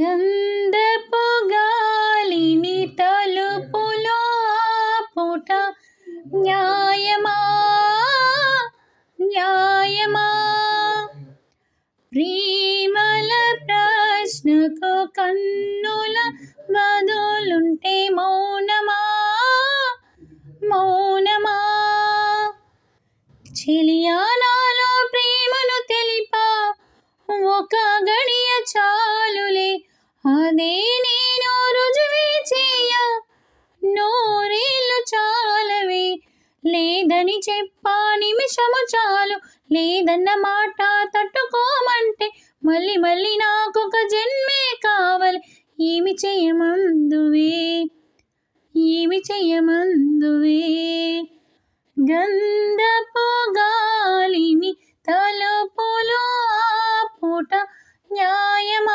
గంధపు గాలిని తలుపులో ఆపుట న్యాయమా? న్యాయమా? ప్రేమల ప్రశ్నకు కన్నుల బదులుంటే మౌనమా? మౌనమా? చెలియానా అదే నేను రుజువే చేయ నోరేళ్ళు చాలవే. లేదని చెప్పా నిమిషము చాలు లేదన్న మాట తట్టుకోమంటే మళ్ళీ మళ్ళీ నాకు ఒక జన్మే కావాలి. ఏమి చేయమందువే? ఏమి చేయమందువే? గంధపు గాలిని తలుపులు ఆ పూట న్యాయమా?